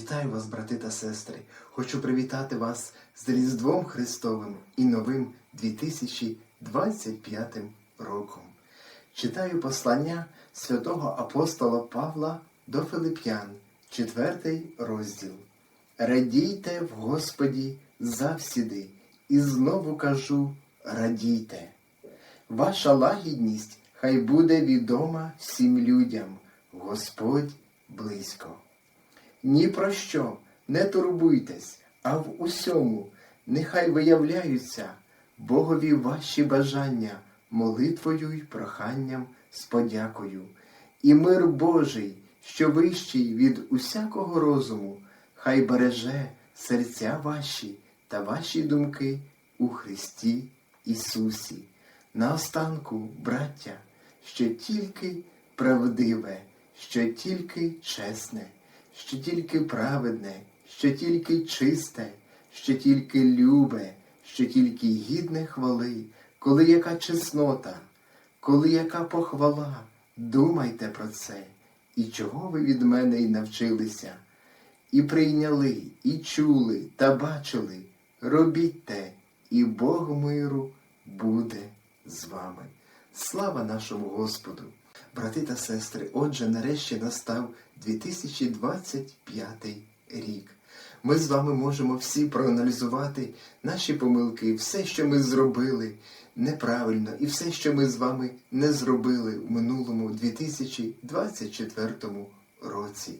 Вітаю вас, брати та сестри! Хочу привітати вас з Різдвом Христовим і новим 2025 роком. Читаю послання святого апостола Павла до Филип'ян, 4 розділ. Радійте в Господі завсіди, і знову кажу радійте. Ваша лагідність хай буде відома всім людям, Господь близько. Ні про що не турбуйтесь, а в усьому нехай виявляються Богові ваші бажання молитвою й проханням з подякою. І мир Божий, що вищий від усякого розуму, хай береже серця ваші та ваші думки у Христі Ісусі. Наостанку, браття, що тільки правдиве, що тільки чесне, що тільки праведне, що тільки чисте, що тільки любе, що тільки гідне хвали, коли яка чеснота, коли яка похвала, думайте про це, і чого ви від мене й навчилися, і прийняли, і чули, та бачили, робіть те, і Бог миру буде з вами. Слава нашому Господу! Брати та сестри, отже, нарешті настав 2025 рік. Ми з вами можемо всі проаналізувати наші помилки, все, що ми зробили неправильно, і все, що ми з вами не зробили в минулому 2024 році.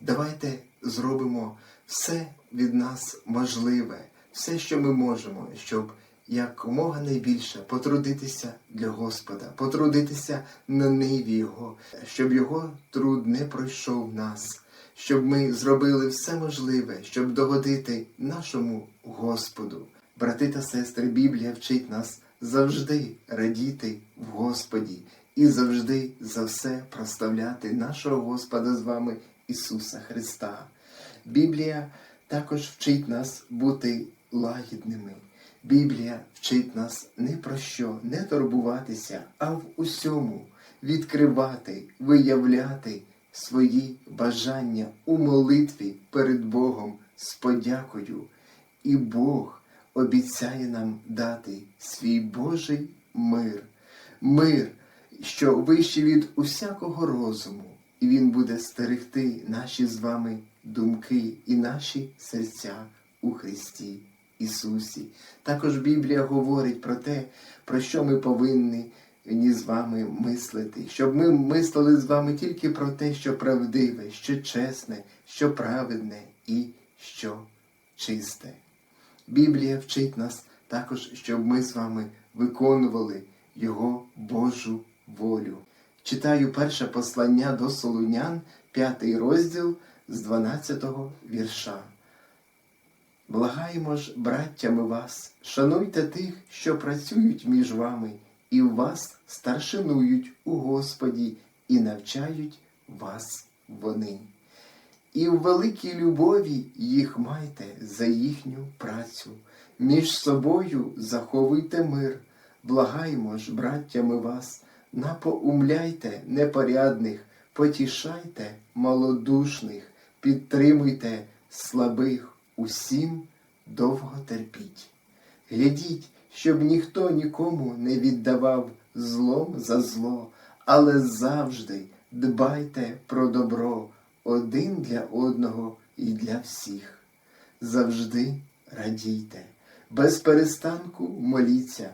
Давайте зробимо все від нас можливе, все, що ми можемо, щоб якомога найбільше потрудитися для Господа, потрудитися на ниві Його, щоб Його труд не пройшов нас, щоб ми зробили все можливе, щоб догодити нашому Господу. Брати та сестри, Біблія вчить нас завжди радіти в Господі і завжди за все проставляти нашого Господа з вами Ісуса Христа. Біблія також вчить нас бути лагідними. Біблія вчить нас не про що не турбуватися, а в усьому відкривати, виявляти свої бажання у молитві перед Богом з подякою. І Бог обіцяє нам дати свій Божий мир, мир, що вищий від усякого розуму, і Він буде стерегти наші з вами думки і наші серця у Христі. Ісусі. Також Біблія говорить про те, про що ми повинні з вами мислити, щоб ми мислили з вами тільки про те, що правдиве, що чесне, що праведне і що чисте. Біблія вчить нас також, щоб ми з вами виконували Його Божу волю. Читаю перше послання до Солунян, п'ятий розділ з 12 вірша. Благаємо ж, браттями вас, шануйте тих, що працюють між вами, і вас старшинують у Господі і навчають вас вони. І в великій любові їх майте за їхню працю, між собою заховуйте мир, благаємо ж, браттями вас, напоумляйте непорядних, потішайте малодушних, підтримуйте слабих усім довго терпіть. Глядіть, щоб ніхто нікому не віддавав злом за зло, але завжди дбайте про добро один для одного і для всіх. Завжди радійте, без перестанку моліться,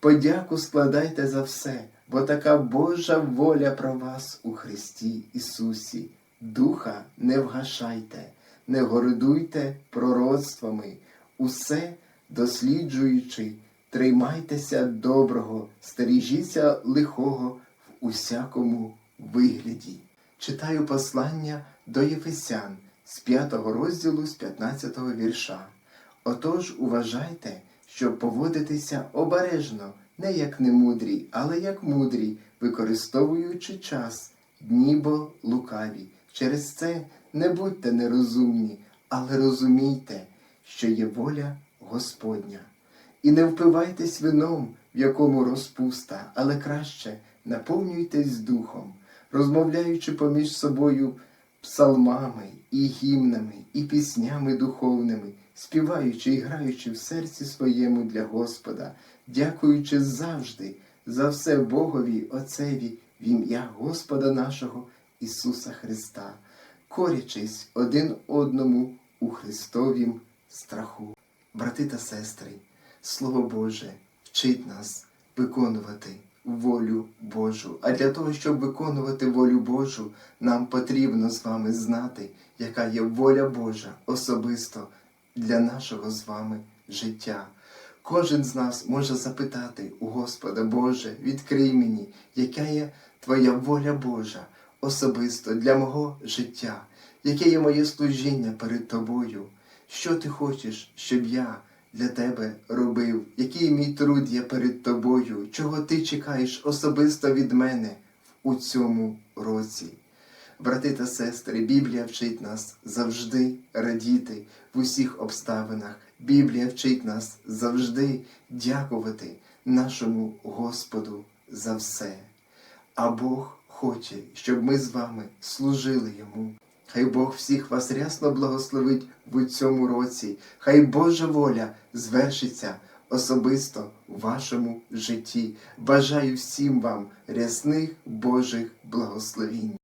подяку складайте за все, бо така Божа воля про вас у Христі Ісусі. Духа не вгашайте не гордуйте пророцтвами, усе досліджуючи, тримайтеся доброго, стережіться лихого в усякому вигляді. Читаю послання до Єфесян з 5 розділу з 15 вірша. Отож уважайте, щоб поводитися обережно, не як немудрі, але як мудрі, використовуючи час, дні бо лукаві. Через це не будьте нерозумні, але розумійте, що є воля Господня. І не впивайтесь вином, в якому розпуста, але краще наповнюйтесь духом, розмовляючи поміж собою псалмами і гімнами, і піснями духовними, співаючи і граючи в серці своєму для Господа, дякуючи завжди за все Богові Отцеві в ім'я Господа нашого Ісуса Христа, корячись один одному у Христовім страху. Брати та сестри, Слово Боже вчить нас виконувати волю Божу. А для того, щоб виконувати волю Божу, нам потрібно з вами знати, яка є воля Божа особисто для нашого з вами життя. Кожен з нас може запитати у Господа Боже, відкрий мені, яка є Твоя воля Божа особисто для мого життя, яке є моє служіння перед Тобою. Що ти хочеш, щоб я для тебе робив? Який мій труд є перед тобою? Чого ти чекаєш особисто від мене у цьому році? Брати та сестри, Біблія вчить нас завжди радіти в усіх обставинах. Біблія вчить нас завжди дякувати нашому Господу за все. А Бог хоче, щоб ми з вами служили йому. Хай Бог всіх вас рясно благословить в цьому році. Хай Божа воля звершиться особисто в вашому житті. Бажаю всім вам рясних Божих благословінь.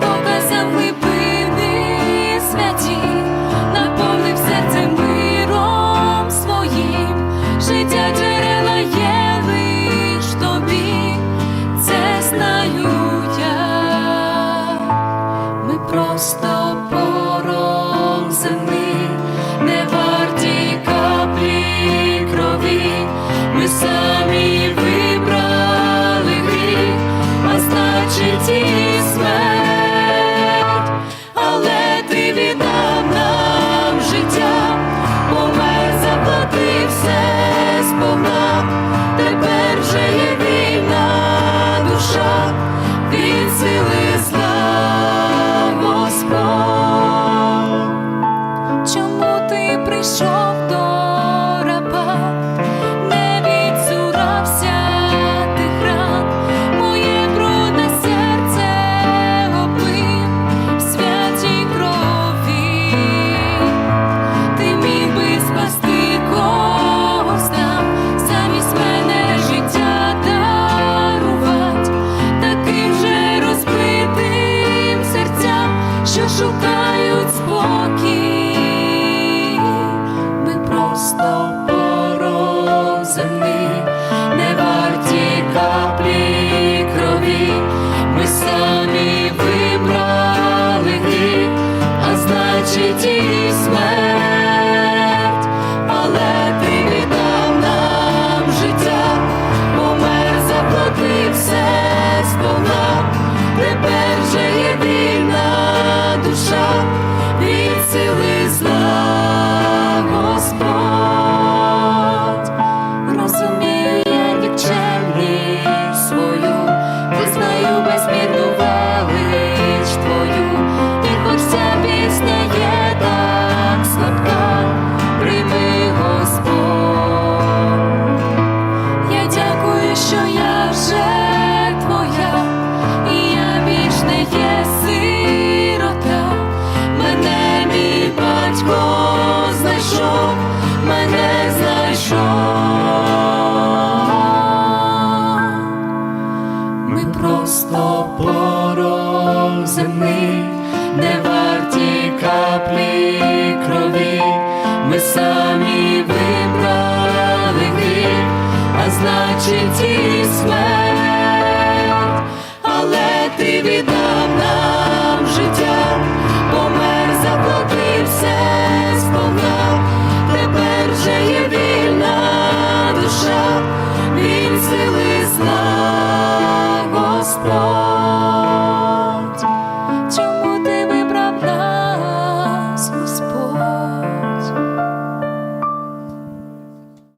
Ти що а значить і смерть, але ти від